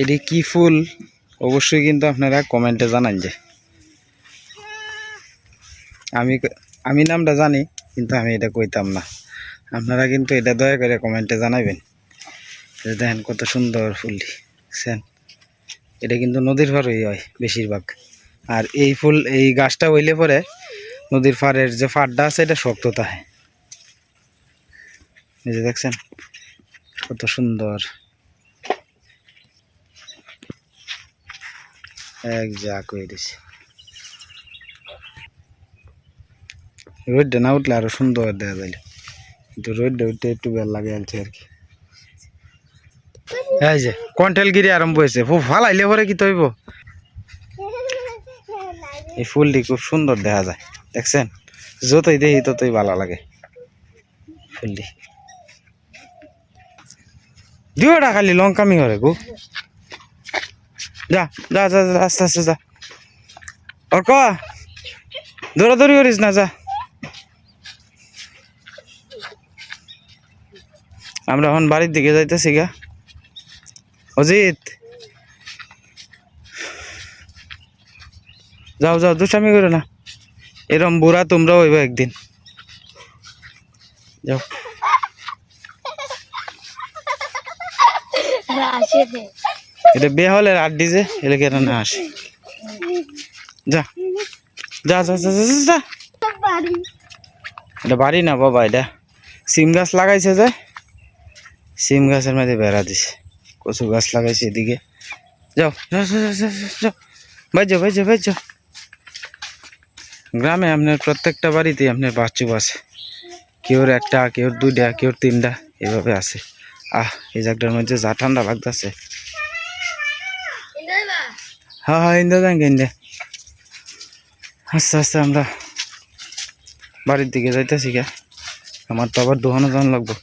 এটি কি ফুল? অবশ্যই কিন্তু আপনারা কমেন্টে জানান যে। আমি আমি নামটা জানি, কিন্তু আমি এটা কইতাম না। আপনারা কিন্তু এটা দয়া করে কমেন্টে জানাবেন যে দেখেন কত সুন্দর ফুলটি, দেখছেন? এটা কিন্তু নদীর পাড়েই হয় বেশিরভাগ। আর এই ফুল, এই গাছটা হইলে পরে নদীর পাড়ের যে ফাড়টা আছে, এটা শক্ত থাকে। যে দেখছেন, কত সুন্দর। এক যা করে দিছে রোদটা না উঠলে আরও সুন্দর দেখা যাইলে কিন্তু রোদটা উঠতে একটু বেল লাগে আলছে আর কি। এই যে কন্টেল গিরি আরম্ভ হয়েছে। খুব ফালাইলে পরে কি তৈব? এই ফুলটি খুব সুন্দর দেখা যায়। দেখছেন? যতই দেখি ততই ভালো লাগে ফুলটি। দিওটা খালি লঙ্কামি করে গো। যা যা যা আস্তে আস্তে যা। অর্ক, দৌড়াদৌড়ি করিস না, যা। আমরা এখন বাড়ির দিকে যাইতেছি গা। অজিত। যাও যাও, দুষ্টামি করো না। এরম বুড়া তোমরা হইবে একদিন। যাও। এটা বে হলে আড্ডি যে এটা কেন না আসে? যা যা যা যা যা, যা, এটা বাড়ি না বাবা এটা সিম গাছ লাগাইছে যে। সিম গাছের মধ্যে বেড়া দিছে কচু গাছ লাগাইছে এদিকে। যাও যাও যাও যাও, যাও, যাও বাইর যাও গ্রামে আপনার প্রত্যেকটা বাড়িতেই আপনার বাচ্চু আছে। কেউর একটা কেউর দুইটা কেউর তিনটা এভাবে আছে। আহ এই জায়গাটার মধ্যে যা ঠান্ডা লাগতেছে। হ্যাঁ হ্যাঁ ইন্দা দেন ইন্দা আস্তে আস্তে আমরা বাড়ির দিকে যাইতেছি গা। আমার তো আবার দোকানে যাওয়ান লাগবো।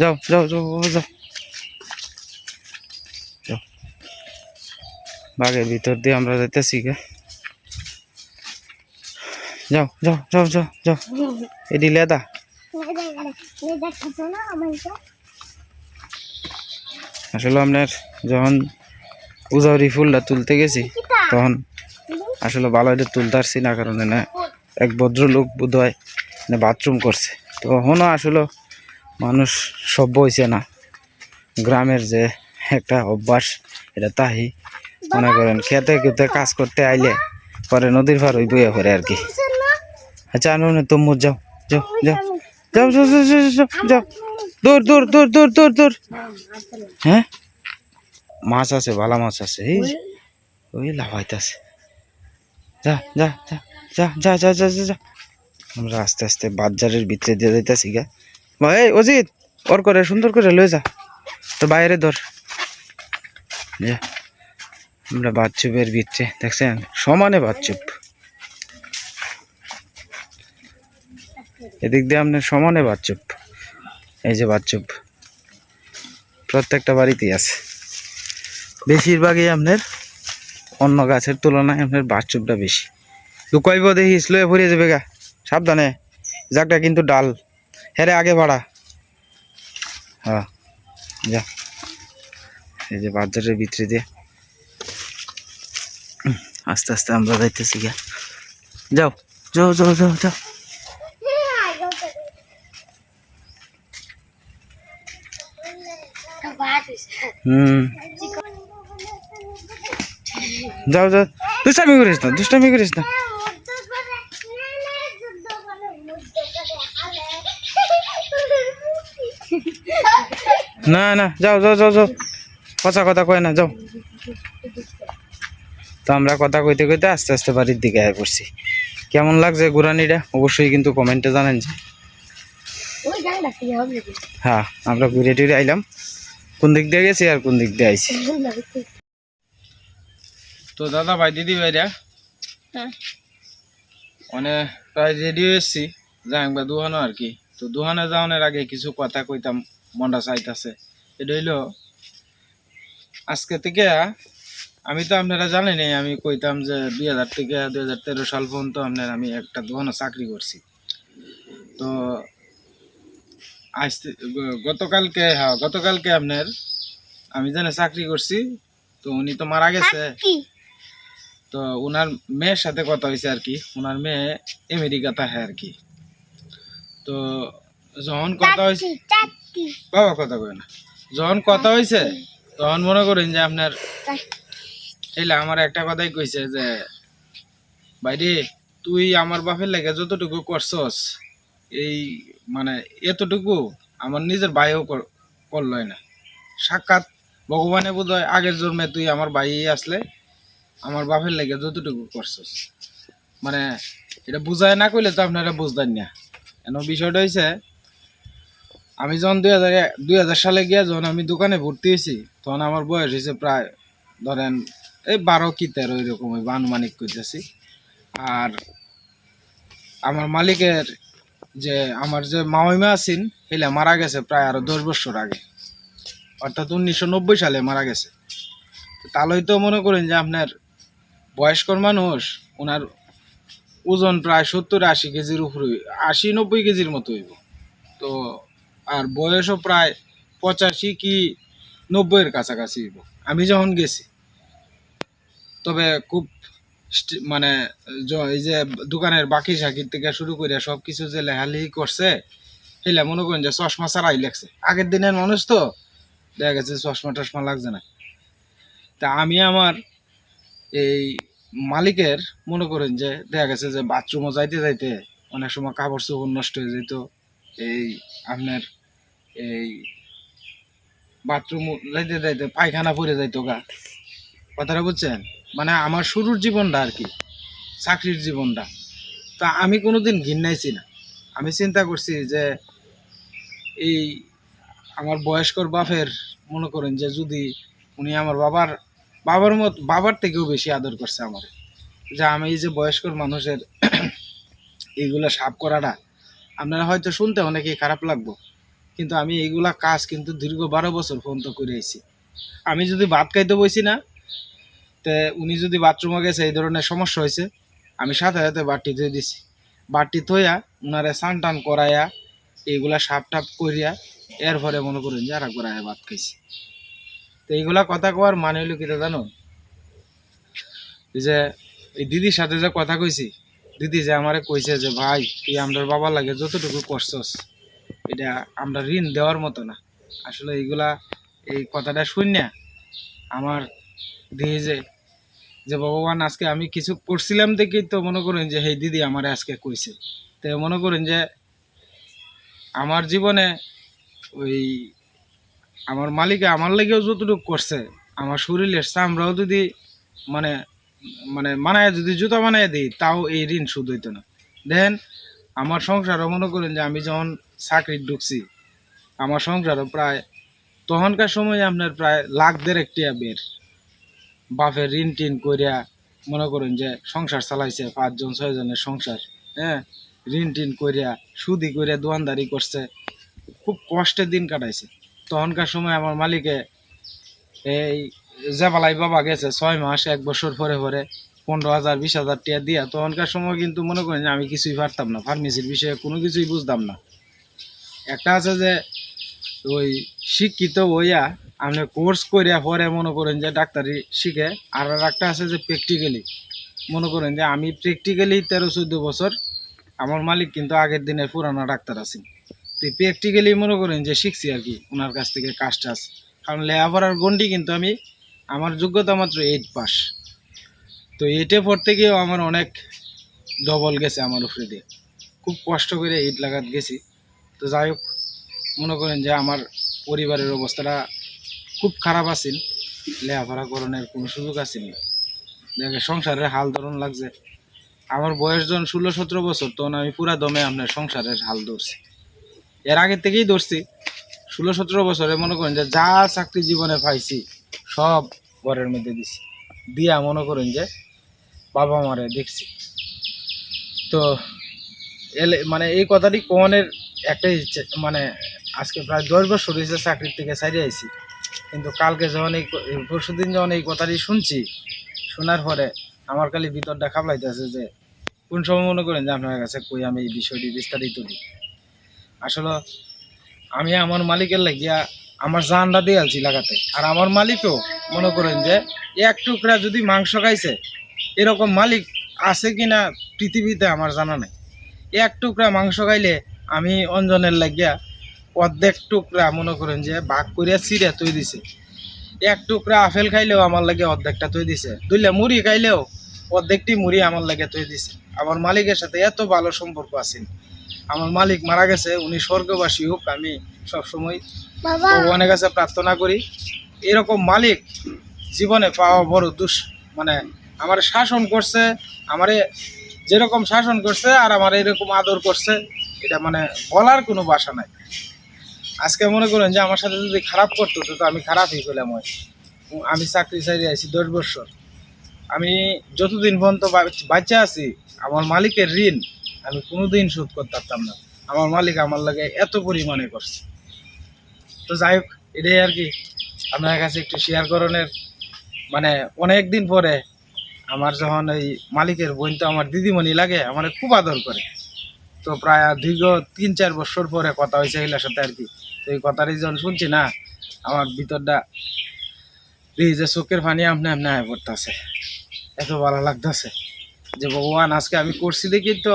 যাও যাও যাও যাও। বাগের ভিতর দিয়ে আমরা যাইতেছি গা। যাও যাও যাও যাও যাও। এডি লেদা। আসলে আপনার যখন উজাউরি ফুলটা তুলতে গেছি তখন আসলে ভালো এটা তুলতে পারছি না কারণে না এক ভদ্রলোক বোধ হয় বাথরুম করছে। তো এখনও আসলে মানুষ সভ্য হয়েছে না। গ্রামের যে একটা অভ্যাস এটা তাহি। মনে করেন খেতে খেতে কাজ করতে আইলে পরে নদীর পার ওই বইয়া করে আর কি। আচ্ছা আনো না তোমর যাও যাও যাও যাও যাও যাও যাও যাও যাও। দূর দূর দূর দূর দূর দূর হ্যাঁ? মাছ আছে ভালো মাছ আছে, এই ওই লাভাইতেছে যা যা যা যা যা যা যা যা যা। আমরা আস্তে আস্তে বাজারের ভিতরে দিয়ে যাইতেছি গা। ভাই অজিত, ওর করে, সুন্দর করে লয়ে যা। তো বাইরে ধর। যা। আমরা বাচ্চুপের ভিতরে, দেখছেন? সমানে বাচ্চুপ এদিক দিয়ে আপনার সমানে বাচ্চুপ এই যে বাচ্চুপ প্রত্যেকটা বাড়িতেই আছে। বেশিরভাগই আপনার অন্য গাছের তুলনায় আপনার বাচ্চুপটা বেশি। লুকাইব দেখি স্লোয়ে ভরিয়ে যাবে গা। সাবধানে। জাগটা কিন্তু ডাল। হেরে আগে বাড়া। হ্যাঁ যা। এই যে বাজারের ভিতরে দিয়ে। আস্তে আস্তে আমরা যাইতেছি গা। যাও যাও যাও যাও যাও। হুম। যাও যাও। দুষ্টামি করিস না, দুষ্টামি করিস না। না না, যাও যাও যাও যাও। কথা কথা কয় না, যাও। তো আমরা কথা কইতে কইতে আস্তে আস্তে বাড়ির দিকে আয় পড়ছি। কেমন লাগছে ঘুরানিটা অবশ্যই কিন্তু কমেন্টে জানেন যে। হ্যাঁ আমরা ঘুরে টুরে আইলাম। কোন দিক দিয়ে গেছি আর কোন দিক দিয়ে আইছি? তো দাদা ভাই দিদি ভাইরা? হ্যাঁ। মানে প্রায় রেডি হয়েছি যাই একবার দুহানো আর কি। তো দুহানে যাওয়ানোর আগে কিছু কথা কইতাম মনটা চাইতাছে। এটা হইল আজকে থেকে আমি তো আপনারা জানেনি আমি কইতাম যে দুই হাজার থেকে দুই হাজার তেরো সাল পর্যন্ত আপনার আমি একটা দোকানে চাকরি করছি। তো আজ গতকালকে হ্যাঁ গতকালকে আপনার আমি জানে চাকরি করছি তো উনি তো মারা গেছে। তো ওনার মেয়ের সাথে কথা হয়েছে আর কি। ওনার মেয়ে আমেরিকাতে হয় আর কি। তো যখন কথা হয়েছে বাবা কথা কয় না। যখন কথা হয়েছে তখন মনে করেন যে আপনার এলে আমার একটা কথাই কইছে যে বাইরে তুই আমার বাপের লেগে যতটুকু করছস এই মানে এতটুকু আমার নিজের ভাইও কর- করলই না। সাক্ষাৎ ভগবানে বোধ হয় আগের জন্মে তুই আমার ভাই আসলে আমার বাপের লেগে যতটুকু করছস মানে এটা বুঝায় না কইলে তো আপনারা বুঝতেন না। কেন বিষয়টা হয়েছে আমি যখন দুই হাজার দুই হাজার সালে গিয়া যখন আমি দোকানে ভর্তি হয়েছি তখন আমার বয়স হয়েছে প্রায়, ধরেন, এই বারো কি তেরো এরকম আনুমানিক করতেছি আর আমার মালিকের যে, আমার যে মামিমা আছেন এলে মারা গেছে প্রায় আরও দশ বছর আগে। অর্থাৎ উনিশশো নব্বই সালে মারা গেছে। তাহলেই তো মনে করেন যে আপনার বয়স্কর মানুষ, ওনার ওজন প্রায় সত্তর আশি কেজির উপরে, আশি নব্বই কেজির মতো হইব। তো আর বয়সও প্রায় পঁচাশি কি নব্বইয়ের কাছাকাছি হইব। আমি যখন গেছি, তবে খুব মানে এই যে দোকানের বাকি সাকির থেকে শুরু করে সব কিছু যে লেহালিহি করছে সেটা মনে করেন যে চশমা ছাড়াই লাগছে আগের দিনের মানুষ তো, দেখা গেছে চশমা টশমা লাগছে না। তা আমি আমার এই মালিকের মনে করেন যে, দেখা গেছে যে বাথরুমও যাইতে যাইতে অনেক সময় কাপড় চোপড় নষ্ট হয়ে যেত। এই আপনার এই বাথরুম যাইতে যাইতে পায়খানা পরে যাইতো গা। কথাটা বুঝছেন? মানে আমার শুরুর জীবনটা আর কি, চাকরির জীবনটা। তা আমি কোনোদিন ঘিন্নাইছি না। আমি চিন্তা করছি যে, এই আমার বয়স্কর বাপের মনে করেন যে যদি উনি আমার বাবার বাবার মত, বাবার থেকেও বেশি আদর করছে আমার। যে আমি এই যে বয়স্ক মানুষের এইগুলা সাফ করাটা, আপনারা হয়তো শুনতে অনেকেই খারাপ লাগবো, কিন্তু আমি এইগুলা কাজ কিন্তু দীর্ঘ বারো বছর পর্যন্ত করে আইছি। আমি যদি ভাত খাইতে বসি না, তে উনি যদি বাথরুমে গেছে, এই ধরনের সমস্যা হয়েছে আমি সাথে সাথে বাটি ধুয়ে দিছি। বাটি থইয়া উনারে স্নান টান করাইয়া, এইগুলা সাপ টাপ করিয়া, এরপরে মনে করুন যে আর একবার ভাত খাইছি। তো এইগুলা কথা কওয়ার মানে হইল কিটা জানো? যে, এই দিদির সাথে যে কথা কইছি, দিদি যে আমারে কইছে যে, ভাই, তুই আমরার বাবা লাগে যতটুকু করছস, এটা আমরা ঋণ দেওয়ার মতো না। আসলে এইগুলা, এই কথাটা শুন আমার দিয়ে যে যে ভগবান আজকে আমি কিছু করছিলাম দেখেই তো মনে করেন যে হে দিদি, আমারে আজকে কইছে। তো মনে করেন যে, আমার জীবনে ওই আমার মালিকে আমার লাগেও যতটুকু করছে, আমার শরীরের চামড়াও যদি মানে মানে মানায় যদি জুতা বানায় দিই, তাও এই ঋণ শোধ হইতো না। দেন আমার সংসারও মনে করেন যে আমি যখন চাকরি ঢুকছি, আমার সংসারও প্রায় তখনকার সময় আপনার প্রায় লাখ দেড়েক টিয়া বের। বাপের ঋণ টিন করিয়া মনে করেন যে সংসার চালাইছে, পাঁচজন, ছয়জনের সংসার হ্যাঁ? ঋণ টিন করিয়া সুদি করিয়া দোয়ানদারি করছে। খুব কষ্টের দিন কাটাইছে। তখনকার সময় আমার মালিকে এই জেবালাই বাবা গেছে ছয় মাস, এক বছর পরে পরে পনেরো হাজার, বিশ হাজার টিয়া দিয়া। তখনকার সময় কিন্তু মনে করেন যে আমি কিছুই পারতাম না ফার্মেসির বিষয়ে কোনো কিছুই বুঝতাম না। একটা আছে যে ওই শিক্ষিত হইয়া আপনি কোর্স করিয়া পরে মনে করেন যে ডাক্তারি শিখে, আর একটা আছে যে প্র্যাকটিক্যালি মনে করেন যে আমি প্র্যাকটিক্যালি তেরো, চোদ্দ বছর আমার মালিক কিন্তু আগের দিনের পুরানো ডাক্তার আছেন তো প্র্যাকটিক্যালি মনে করেন যে শিখছি আর কি ওনার কাছ থেকে কাজ টাজ। কারণ লেখাপড়ার গন্ডি কিন্তু আমি, আমার যোগ্যতা মাত্র এইট পাস তো এইটে পড়তে গিয়েও আমার অনেক ডবল গেছে আমার উপরে দিয়ে। খুব কষ্ট করে এইট লাগাত গেছি। তো যাই হোক, মনে করেন যে আমার পরিবারের অবস্থাটা খুব খারাপ আছিল। লেখাপড়া করণের কোনো সুযোগ আছিল না। দেখে সংসারের হাল ধরন লাগছে। আমার বয়স যখন ষোলো সতেরো বছর, তখন আমি পুরা দমে আপনার সংসারের হাল ধরছি। এর আগে থেকেই ধরছি। ষোলো, সতেরো বছরে মনে করেন যে যা চাকরি জীবনে পাইছি, সব ঘরের মধ্যে দিছি। দিয়া মনে করেন যে বাবা মারে দেখছি। তো এলে মানে এই কথাটি কোহনের একটাই মানে আজকে প্রায় দশ বছর হয়েছে চাকরির থেকে সাইডে আইছি। কিন্তু কালকে যখন এই পরশু দিন যখন এই কথাটি শুনছি, শোনার পরে আমার খালি ভিতরটা খাবলাইতেছে যে কোন সময় মনে করেন যে আপনার কাছে কই আমি এই বিষয়টি বিস্তারিত দিই। আসলে আমি আমার মালিকের লাগিয়া আমার জানটা দিয়ে আলছি লাগাতে। আর আমার মালিকও মনে করেন যে এক টুকরা যদি মাংস খাইছে, এরকম মালিক আছে কিনা পৃথিবীতে আমার জানা নাই। এক টুকরা মাংস খাইলে আমি অঞ্জনের লাগিয়া অর্ধেক টুকরা মনে করেন যে ভাগ করিয়া চিড়ে তুই দিছে। এক টুকরা আপেল খাইলেও আমার লাগে অর্ধেকটা তুই দিছে। দুইলে মুড়ি খাইলেও অর্ধেকটি মুড়ি আমার লাগে তুই দিছে। আমার মালিকের সাথে এত ভালো সম্পর্ক আছে। আমার মালিক মারা গেছে উনি স্বর্গবাসী হোক আমি সবসময় ভগবানের কাছে প্রার্থনা করি। এরকম মালিক জীবনে পাওয়া বড় দুষ মানে আমার শাসন করছে আমারে যেরকম শাসন করছে আর আমার এরকম আদর করছে এটা মানে বলার কোনো বাসা নাই। আজকে মনে করেন যে আমার সাথে যদি খারাপ করতো তো আমি খারাপই পেলাম হয়। আমি চাকরি চাইতে আছি দশ বছর। আমি যতদিন পর্যন্ত বাচ্চা আছি আমার মালিকের ঋণ আমি কোনোদিন শোধ করতে পারতাম না। আমার মালিক আমার লাগে এত পরিমাণে করছে। তো যাই হোক, এটাই আর কি। আপনার কাছে একটু শেয়ার করণের মানে অনেক দিন পরে আমার যখন এই মালিকের বোন তো আমার দিদিমণি লাগে, আমার খুব আদর করে। তো প্রায় দীর্ঘ তিন চার বছর পরে কথা হয়েছে এগুলোর সাথে আর কি। তো এই কথাটি যখন শুনছি না, আমার ভিতরটা এই যে চোখের পানি আপনি আপনি আয় পড়তেছে। এত ভালো লাগতেছে যে, ভগবান, আজকে আমি করছি দেখি তো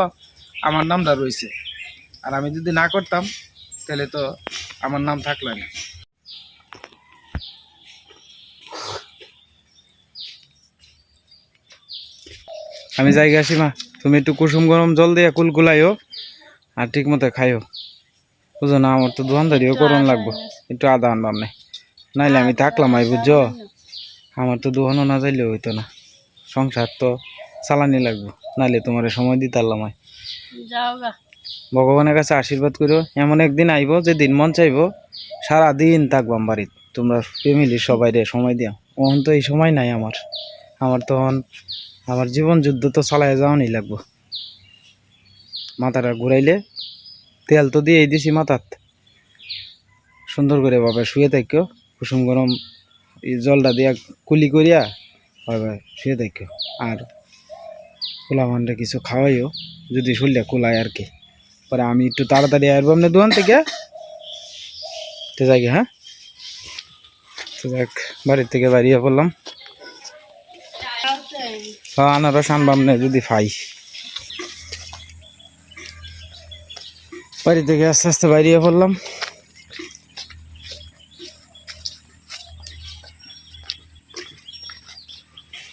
আমার নামটা রয়েছে। আর আমি যদি না করতাম তাহলে তো আমার নাম থাকল না। আমি যাই গেছি মা তুমি একটু কুসুম গরম জল দিয়ে কুল কুলকুলাইও আর ঠিক মতো খাইও। বুঝো না আমার তো দোকানদারিও করুন লাগবো। একটু আদা আনবাম নাই নাইলে আমি থাকলাম আই বুঝছ আমার তো দোকানও না যাইলেও হইতো না। সংসার তো চালানি লাগবো। নাইলে তোমার সময় দিতে পারলাম আয় ভগবানের কাছে আশীর্বাদ করো এমন একদিন আইব যে দিন মন চাইব সারা দিন থাকবাম বাড়িত। তোমরা ফ্যামিলির সবাই রে সময় দিয়া ওহন তো এই সময় নাই আমার। আমার তখন আমার জীবন যুদ্ধ তো চালাই যাওয়ানি লাগবো। মাথাটা ঘুরাইলে তেল তো দিয়েই দিছি মাথাত। সুন্দর করে বাবা শুয়ে থাকিও কুসুম গরম জলটা দিয়া কুলি করিয়া বাবা শুয়ে থাকিও আর কোলা মানটা কিছু খাওয়াইও, যদি শুনলে কোলায় আর কি। পরে আমি একটু তাড়াতাড়ি আসব আপনার দোকান থেকে। তো যাই হ্যাঁ? তো যাক বাড়ির থেকে বাড়িয়ে পড়লাম। হ্যাঁ আনারস আনবাম না যদি পাই। বাড়ি থেকে আস্তে আস্তে বাইরিয়ে পড়লাম।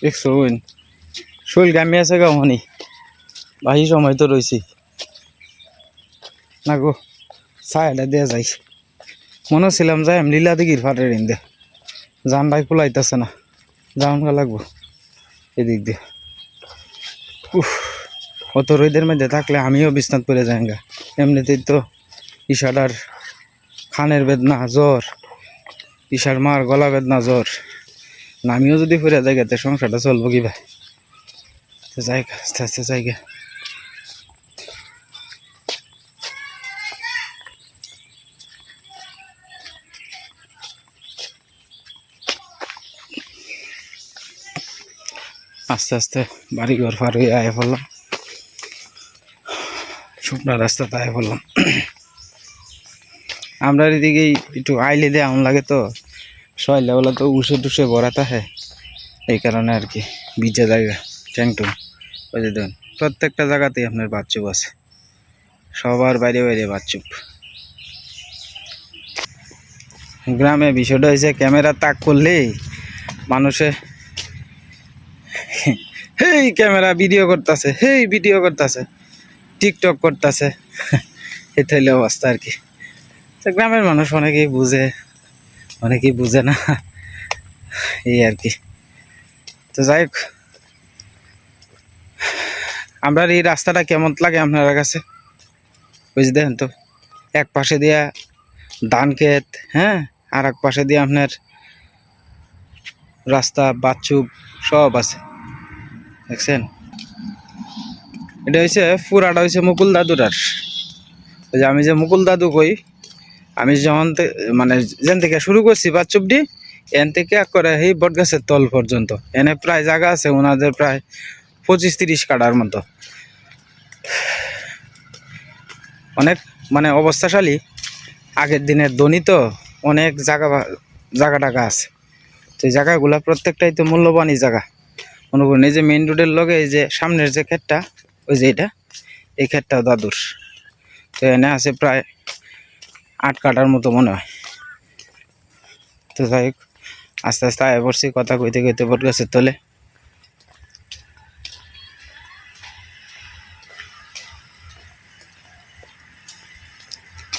একশো শৈল গামি আছে গা মনি। বাহি সময় তো রয়েছি না গো ছায়াটা দেয়া যাই মনে ছিলাম যাই, আমি লীলা দিঘির ফাটের দে। জানটাই কুলাইতেছে না। গা লাগবো। এদিক দিয়ে। উফ, অত রোদের মধ্যে থাকলে আমিও বিছনাত পড়ে যাই গা। এমনিতেই তো ঈশাটার খানের বেদনা জ্বর ঈশার মার গলা বেদনা জ্বর না আমিও যদি ফিরে যাই তে সংসারটা চলবো কি ভাই? তো যাই গা, আস্তে আস্তে যাই গা। আস্তে আস্তে বাড়ি ঘর পার হয়ে আয় পড়লাম শুকনা রাস্তাতে আয় পড়লাম আমরা এদিকে একটু আইলে দিয়ে এমন লাগে তো সয়লা বলা তো উষে টুসে ভরা থাকে এই কারণে আর কি ভিজা জায়গা ট্যাংটুং। ওই যে দেখুন, প্রত্যেকটা জায়গাতেই আপনার বাচ্চুপ আছে। সবার বাইরে বাইরে বাচ্চুপ। গ্রামে বিষয়টা হয়েছে, ক্যামেরা তাক করলেই মানুষে হেই, ক্যামেরা ভিডিও করতেছে, হেই, ভিডিও করতেছে, টিকটক করতেছে। এটা হইলে অবস্থা আর কি। তো গ্রামের মানুষ অনেকেই বুঝে অনেকেই বুঝে না। এই আর কি। তো যাই হোক আমরা এই রাস্তাটা কেমন লাগে আপনার কাছে? বুঝে দেখেন তো? এক পাশে দিয়া ধান ক্ষেত হ্যাঁ? আর এক পাশে দিয়ে আপনার রাস্তা বাচ্চুপ সব আছে। দেখছেন? এটা হয়েছে পুরাটা হয়েছে মুকুল দাদুরার ওই যে আমি যে মুকুল দাদু কই, আমি যখন মানে যেন থেকে শুরু করছি বাচ্চুপটি এন থেকে এক করে এই বটগাছের তল পর্যন্ত। এনে প্রায় জায়গা আছে, ওনাদের প্রায় পঁচিশ তিরিশ কাটার মতো। অনেক মানে অবস্থাশালী। আগের দিনের ধনী তো অনেক জায়গা জায়গা টাকা আছে। তো এই জায়গাগুলো প্রত্যেকটাই তো মূল্যবানই জায়গা। মনে করুন, এই যে মেইন রোডের লগে এই যে সামনের যে ক্ষেতটা, ওই যে এটা, এই ক্ষেতটাও দাদুর। তো এনে আছে প্রায় আট কাটার মতো মনে হয়। তো যাই আস্তে আস্তে আয় পড়ছি কথা কইতে কইতে বট গাছের তলে।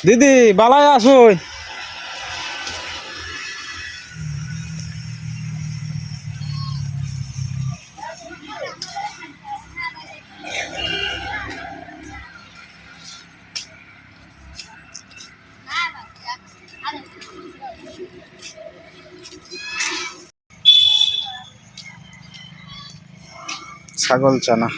দিদি বালায় আসুন। ছাগল চানা।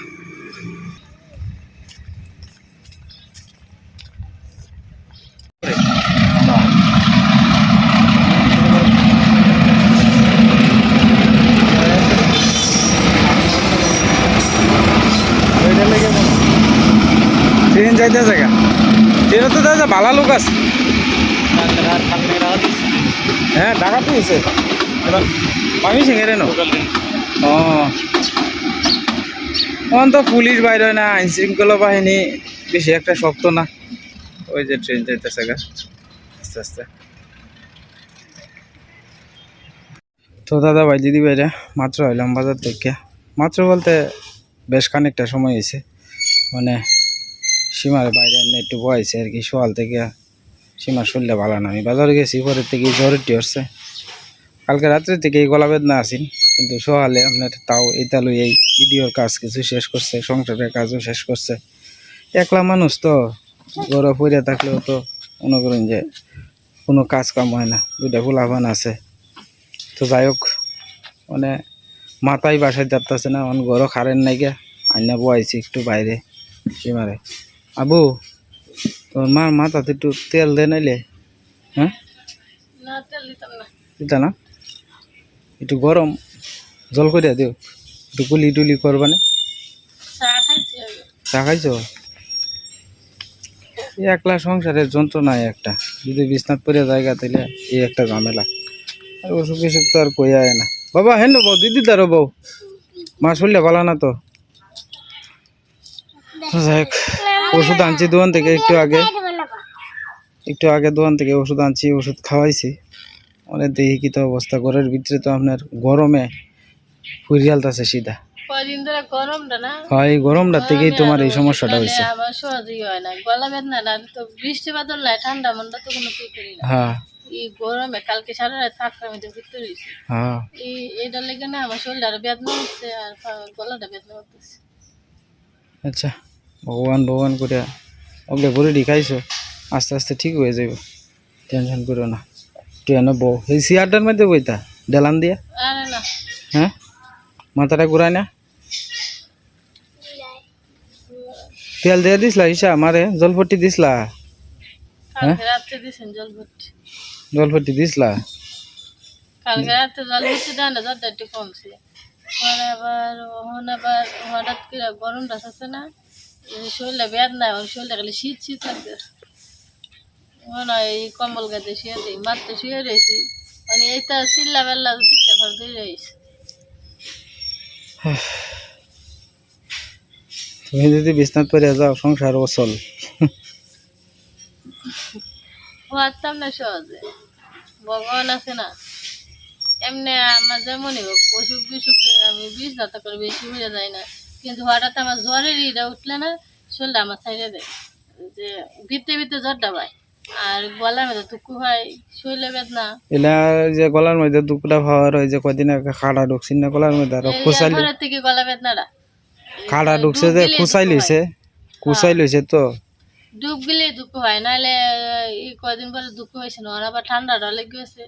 আছে হ্যাঁ ডাকাতি হয়েছে। আমি সিঙ্গেরে নো? ও। তখন তো পুলিশ বাইর হয় না আইন শৃঙ্খলা বাহিনী। বেশি একটা শক্ত না। ওই যে ট্রেন যাইতেছে গা। আস্তে আস্তে। তো দাদা ভাই দিদি ভাইরা মাত্র হইলাম বাজার থেকে। মাত্র বলতে বেশ খানিকটা সময় হয়েছে। মানে সীমার বাইরে এনে একটু বয়েছে আর কি সকাল থেকে। সীমার শরীরটা ভালো না, আমি বাজারে গেছি, পরের থেকে জ্বরের টিয়রছে কালকে রাত্রে থেকে এই গলা বেদনা আছি, কিন্তু সকালে আপনার তাও এটা লই এই ভিডিওর কাজ কিছু শেষ করছে, সংসারের কাজও শেষ করছে। একলা মানুষ তো গড়ে পড়ে থাকলেও তো মনে করেন যে কোনো কাজ কাম হয় না দুটা ফুলাফান আছে। তো যাই হোক মানে মাথায় বাসায় যাচ্ছে না মানে গরো খারেন নাই গে, আইনা বয়াইছি একটু বাইরে, সীমারে। আবু তোর মার মাথাতে একটু তেল দে নাইলে। হ্যাঁ? না না। দিতা না? একটু গরম জল করে দিও। একটু গুলি টুলি খাইছি আমি। চা খাইছো? একলা সংসারের যন্ত্রণায় একটা। যদি বিছনাথ পরে জায়গা তাইলে এই একটা ঝামেলা। আর অসুখ বিসুখ তো আর কই আয় না। বাবা হেন বউ দিদি তারও বউ। মা শুনলে ভালো না তো? তো যাই হোক, ওষুধ আনছি দোকান থেকে একটু আগে। একটু আগে দোকান থেকে ওষুধ আনছি ওষুধ খাওয়াইছি। অনেক দেখি কি তো অবস্থা ঘরের ভিতরে তো আপনার গরমে ফুরিয়ালতাছে সিধা। হয় গরমটা থেকেই তোমার এই সমস্যাটা হয়েছে হয় না। গলা বেদনা না তো বৃষ্টি নাই ঠান্ডা মনটা তো কি করি হ্যাঁ। এই গরমে কালকে সারা রাত রয়েছি হ্যাঁ। এই এটা লেগে না আমার শরীরটা আরও বেদনা হচ্ছে আর গলাটা বেদনা আচ্ছা। ভগবান ভগবান করে ওকে বলে খাইছো আস্তে আস্তে ঠিক হয়ে যাবে টেনশন করো না। ট্রেনে বউ। এই চেয়ারটার মধ্যে বইতা ডেলান দিয়া? না হ্যাঁ? মাথাটা ঘুরায় না? তেল দিয়ে দিসলা ইসা আমারে জলপট্টি দিসলা ভর্তি জলপট্টি। দিসলা কালকে পরে আবার ওখানে আবার হঠাৎ করে গরমটা আছে না? এই শরীরটা শরীরটা খালি শীত শীত লাগতেছে মনে হয় এই কম্বল গাছে শুয়ে দিই মাত্র শুয়ে রয়েছি। মানে চিল্লা বেল্লা ঘর দিয়ে রয়েছে। তুমি যদি বিছনাথ পরে যাও সংসার অচল। পারতাম না সহজে। ভগবান আছে না। এমনি আমার যেমনই হোক অসুখ বিসুখে আমি বিষ দাতা করে বেশি হয়ে যায় না। কিন্তু হঠাৎ আমার জ্বরের ইটা উঠলে না শরীরটা আমার ছাইড়ে দেয়। যে ভিতরে ভিতরে জ্বরটা পায় আর গলার মধ্যে টুকু হয় শরীরে বেদনা। এলা যে গলার মধ্যে দুপুরা খাওয়ার ওই যে কদিন আগে খাড়া ঢুকছিল না গলার মধ্যে আরও ঘরের থেকে গলা বেদনাটা। খাড়া ঢুকছে যে খুসাই লইছে খুসাই লইছে তো। ডুব গেলে দুঃখ হয় নাহলে এই কদিন পরে দুঃখ হয়েছে না আবার ঠান্ডাটা লেগে গেছে।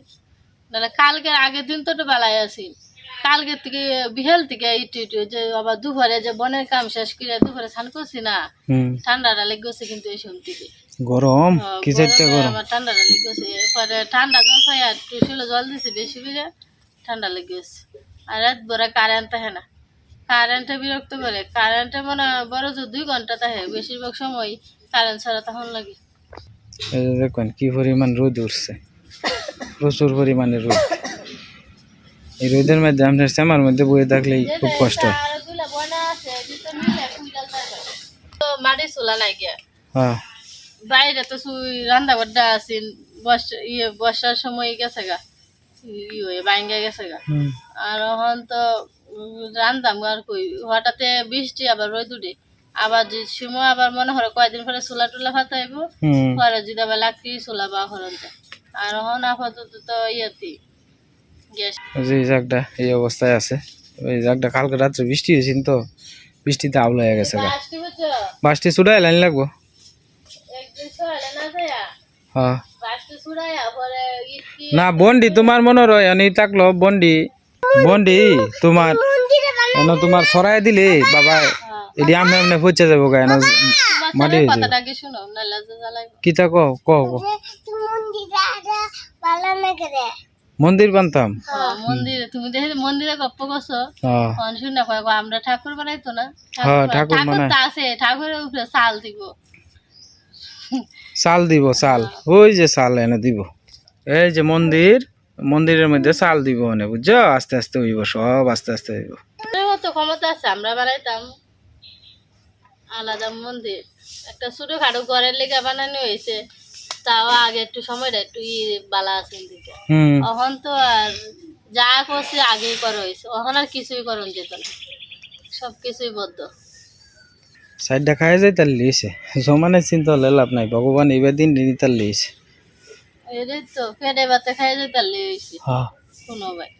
নাহলে কালকে আগের দিন তো একটু বেলায় আছি কালকে থেকে বিহেল থেকে ইটু ইটু যে আবার দুপুরে যে বনের কাম শেষ করে দুপুরে স্নান করছি না ঠান্ডাটা লেগে গেছে কিন্তু এই সময় থেকে গরম? কি চাইতে গরম ঠান্ডাটা লেগে গেছে এরপরে ঠান্ডা জল খাই আর টুসিলে জল দিছি বেশি করে ঠান্ডা লেগে গেছে আর রাত ভরে কারেন্ট থাকে না। কারেন্টে বিরক্ত করে। কারেন্টে মনে বড় তো দুই ঘণ্টা থাকে বেশিরভাগ সময় কারেন্ট ছাড়া তখন লাগে। দেখুন কি পরিমাণ রোদ উঠছে। প্রচুর পরিমাণে রোদ। এই রোদের মধ্যে আপনার শ্যামার মধ্যে বয়ে থাকলেই খুব কষ্ট। মাটি চুলা নাই গিয়া। হ্যাঁ। বাইরে তো রান্না বাড্ডা আছে বর্ষা ইয়ে বর্ষার সময় গেছে গা। ইয়ে বাইঙ্গা গেছে গা। আর এখন তো উম, রান্দাম আর কই হঠাৎ বৃষ্টি আবার রোদ উঠে। আবার যে সময় আবার মনে হয় কয়দিন পরে চুলা টুলা ফাটাইব হুম। পরে যদি আবার লাকড়ি চুলা বা হরন্ত আর এখন আপাতত তো ইয়েতি গ্যাস যে এই এই অবস্থায় আছে ওই জায়গাটা কালকে রাত্রে বৃষ্টি হয়েছিল তো বৃষ্টিতে আউলা হয়ে গেছে বাসটি ছুটাই লাইন লাগবো? একদিন না যায়া? হ্যাঁ। না বন্ডি তোমার মনে রয় আমি থাকল বন্ডি। বন্ডি তোমার এনে তোমার সরাই দিলে বাবা এটি আমনে আমনে পচে যাব গা এনে মাটি হয়ে যাবে কথাটা কি মন্দির বানতাম? হ্যাঁ, মন্দিরে। তুমি দেখে মন্দিরে গপ্প করছ? হ্যাঁ। শুনে কয় আমরা ঠাকুর বানাইতো না? হ্যাঁ, ঠাকুর ঠাকুর। আছে ঠাকুরের উপরে চাল দিব। চাল দিব চাল। ওই যে চাল এনে দিব। এই যে মন্দির মন্দিরের মধ্যে চাল দিব মানে বুঝছ? আস্তে আস্তে হইব সব আস্তে আস্তে হইব। তো ক্ষমতা আছে আমরা বানাইতাম। আলাদা মন্দির। একটা ছোট খাটো ঘরের লেগে বানানো হয়েছে। তাও আগে একটু সময়টা একটু ই বালা আছে দিকে। হুম। এখন তো আর যা করছে আগেই করা হয়েছে। এখন আর কিছুই করণ যেত না। সব কিছুই বদ্ধ। সাইড দেখা যাই তার লিয়েছে। জমানের চিন্তা হলে লাভ নাই। ভগবান এবার দিন দিনই তার লিয়েছে। এটাই তো পেটে বাতে খাই যেতে হয়েছে হ্যাঁ। শুনো ভাই